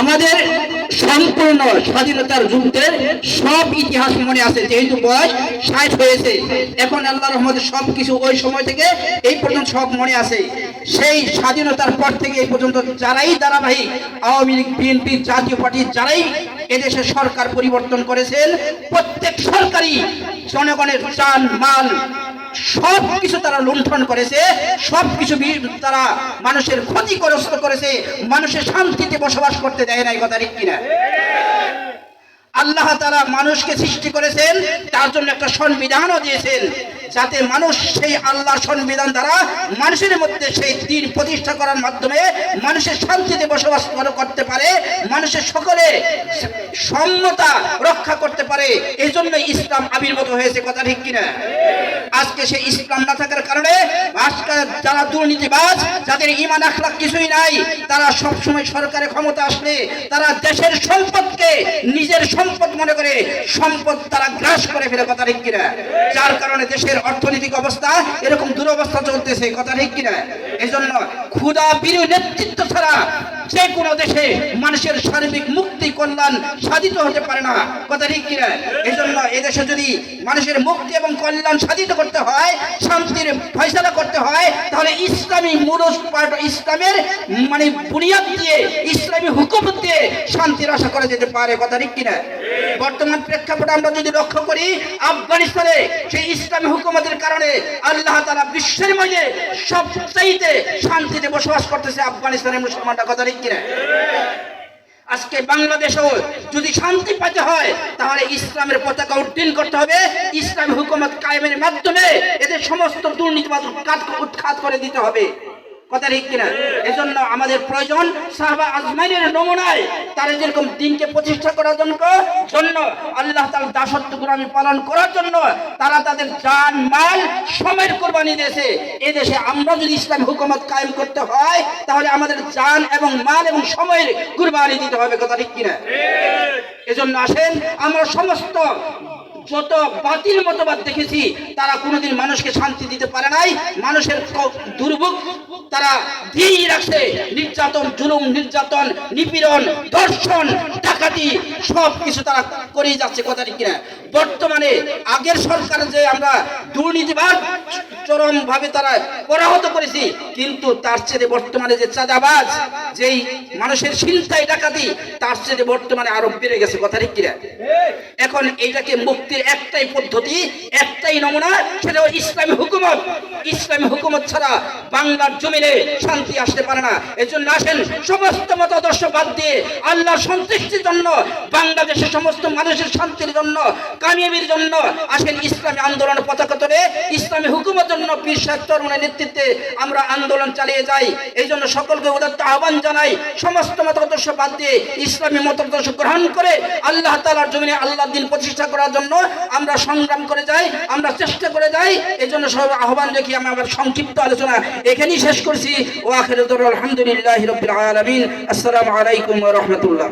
আমাদের সম্পূর্ণ স্বাধীনতার যুদ্ধের সব ইতিহাস মনে আছে, যেহেতু বয়স ষাট হয়েছে। এখন আল্লাহ রহমতে সব কিছু ওই সময় থেকে এই পর্যন্ত সব মনে আছে। সেই স্বাধীনতার পর থেকে এই পর্যন্ত যারাই ধারাবাহিক আওয়ামী লীগ, বিএনপি, জাতীয় পার্টি যারাই এদেশে সরকার পরিবর্তন করেছেন, প্রত্যেক সরকারই জনগণের চান মাল সব কিছু তারা লুণ্ঠন করেছে সব কিছু তারা মানুষের ক্ষতিগ্রস্ত করেছে, মানুষের শান্তিতে বসবাস করতে দেয় না এই কথা ঠিক কিনা? আল্লাহ তারা মানুষকে সৃষ্টি করেছেন, তার জন্য একটা সংবিধানও দিয়েছেন, যাতে মানুষ সেই আল্লাহর সংবিধান দ্বারা মানুষের মধ্যে সেই দিন প্রতিষ্ঠা করার মাধ্যমে মানুষের শান্তিতে বসবাস কর- করতে পারে, মানুষের সকলে সম্মতা রক্ষা করতে পারে এই জন্য ইসলাম আবির্ভূত হয়েছে, কথা ঠিক কিনা? আজকে সেই ইসলাম না থাকার কারণে আজকে যারা দুর্নীতিবাজ, যাদের ইমান আখলাক কিছুই নাই, তারা সব সময় সরকারের ক্ষমতা আসলে, তারা দেশের সম্পদকে নিজের সম্পদ মনে করে, সম্পদ তারা গ্রাস করে ফেলে, কথা ঠিক কিনা? যার কারণে দেশের অর্থনৈতিক অবস্থা এরকম দুরবস্থা চলতেছে, কথা ঠিক কিনা? এই জন্য ক্ষুদা বীর নেতৃত্ব ছাড়া যে কোনো দেশে মানুষের সার্বিক মুক্তি, কল্যাণ সাধিত হতে পারে না, কথা ঠিক কিনা? এই এদেশে যদি মানুষের মুক্তি এবং কল্যাণ সাধিত করতে হয়, শান্তির ফয়সালা করতে হয়, তাহলে ইসলামী পাঠ ইসলামের মানে বুনিয়াদ দিয়ে, ইসলামী হুকুম দিয়ে শান্তির আশা করা যেতে পারে, কথা ঠিক কিনা? বর্তমান প্রেক্ষাপটে আমরা যদি লক্ষ্য করি, আফগানিস্তানে সেই ইসলামী হুকুমতের কারণে আল্লাহ তারা বিশ্বের মধ্যে সবচাইতে শান্তিতে বসবাস করতেছে আফগানিস্তানের মুসলমানরা, কথা ঠিক কিনা? আজকে বাংলাদেশেও যদি শান্তি পেতে হয়, তাহলে ইসলামের পতাকা উড্ডীন করতে হবে। ইসলাম হুকুমত কায়েমের মাধ্যমে এদের সমস্ত দুর্নীতিবাদ উৎখাত উৎখাত করে দিতে হবে। কথা ঠিক কিনা? এজন্য আমাদের প্রয়োজন সাহাবা আজমাইনের নমুনায় তারা যেরকম দিনকে প্রতিষ্ঠা করার জন্য জন্য আল্লাহ তার দাসত্ব আমি পালন করার জন্য তারা তাদের জান মাল সময়ের কোরবানি দিয়েছে। এ দেশে আমরা যদি ইসলাম হুকুমত কায়েম করতে হয় তাহলে আমাদের জান এবং মাল এবং সময়ের কুরবানি দিতে হবে কথা ঠিক কিনা? এজন্য আসেন আমরা সমস্ত যত বাতিল মতবাদ দেখেছি তারা কোনোদিন মানুষকে শান্তি দিতে পারে নাই। মানুষের দুর্ভোগ তারা দিয়েই রাখছে। নির্যাতন জুলুম নির্যাতন নিপীড়ন ধর্ষণ ডাকাতি সব কিছু তারা করেই যাচ্ছে কথা ঠিক কিনা? বর্তমানে আগের সরকার যে আমরা দুর্নীতিবাদ চরম ভাবে তারা পরাহত করেছি কিন্তু তার চেয়ে বর্তমানে যে চাঁদাবাজ যেই মানুষের চিন্তায় ডাকাতি তার চেয়ে বর্তমানে আরও বেড়ে গেছে কথা ঠিক কিনা? এখন এইটাকে মুক্তির একটাই পদ্ধতি, একটাই নমুনা, সেটা ইসলামী হুকুমত। ইসলামী হুকুমত ছাড়া বাংলার জমিনে শান্তি আসতে পারে না। এই জন্য আসেন, সমস্ত মতাদর্শ বাদ দিয়ে আল্লাহর সন্তুষ্টির জন্য, বাংলাদেশের সমস্ত মানুষের শান্তির জন্য, কামিয়াবির জন্য আসেন ইসলামী আন্দোলন পতাকা তোলে। ইসলামী হুকুমের জন্য পীর সাহেব চরমনের নেতৃত্বে আমরা আন্দোলন চালিয়ে যাই। এই জন্য সকলকে উদাত্ত আহ্বান জানাই, সমস্ত মতাদর্শ বাদ দিয়ে ইসলামী মতাদর্শ গ্রহণ করে আল্লাহ তালার জমিনে আল্লাহ দিন প্রতিষ্ঠা করার জন্য আমরা সংগ্রাম করে যাই, আমরা চেষ্টা করে যাই এই জন্য সব আহ্বান রেখে আমি আমার সংক্ষিপ্ত আলোচনা এখানেই শেষ করছি। ও আখের আলহামদুলিল্লাহ রবিল আসসালামু আলাইকুম রহমতুল্লাহ।